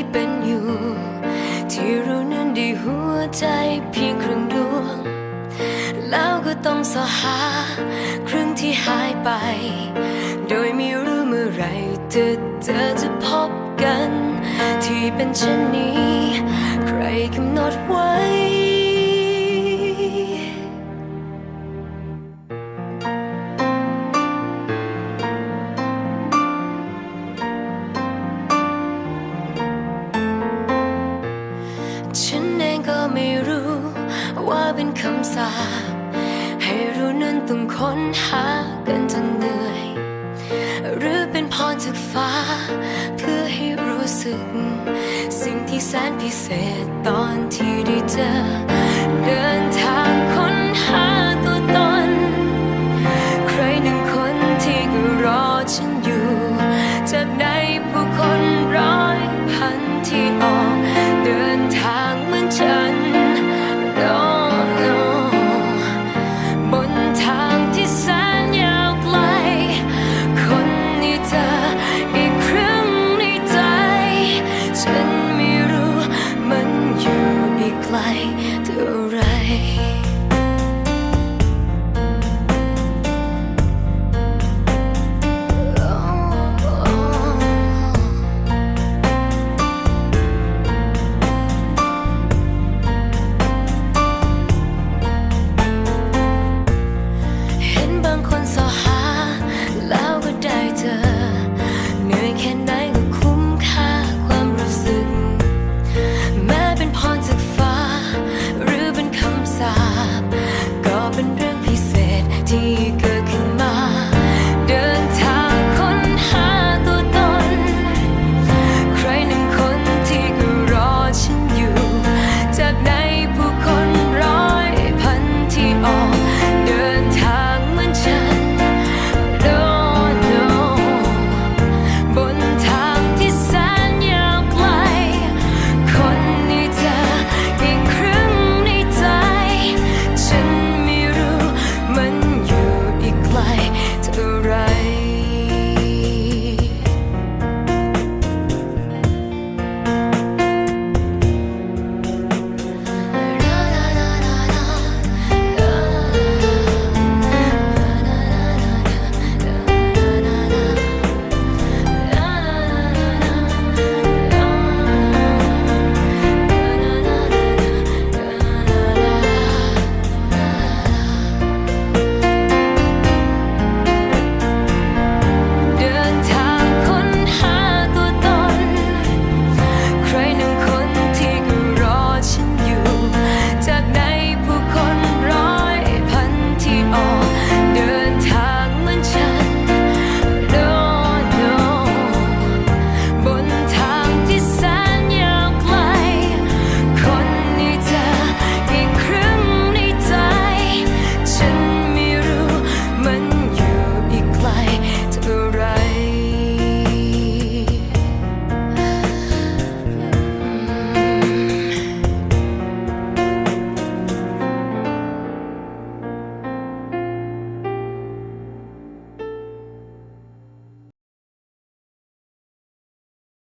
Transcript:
ที่เป็นอยู่ ที่เรานั้นได้หัวใจเพียงครึ่งดวง แล้วก็ต้องสอหาครึ่งที่หายไป โดยไม่รู้เมื่อไรเธอเธอจะพบกัน ที่เป็นเช่นนี้ ฉันเองก็ไม่รู้ ว่าเป็นคำสาให้รู้นั้นต้องค้นหากันจนเหนื่อย หรือเป็นพรจากฟ้า เพื่อให้รู้สึก สิ่งที่แสนพิเศษตอนที่ได้เจอเดินทางค้น ไกลเท่าไร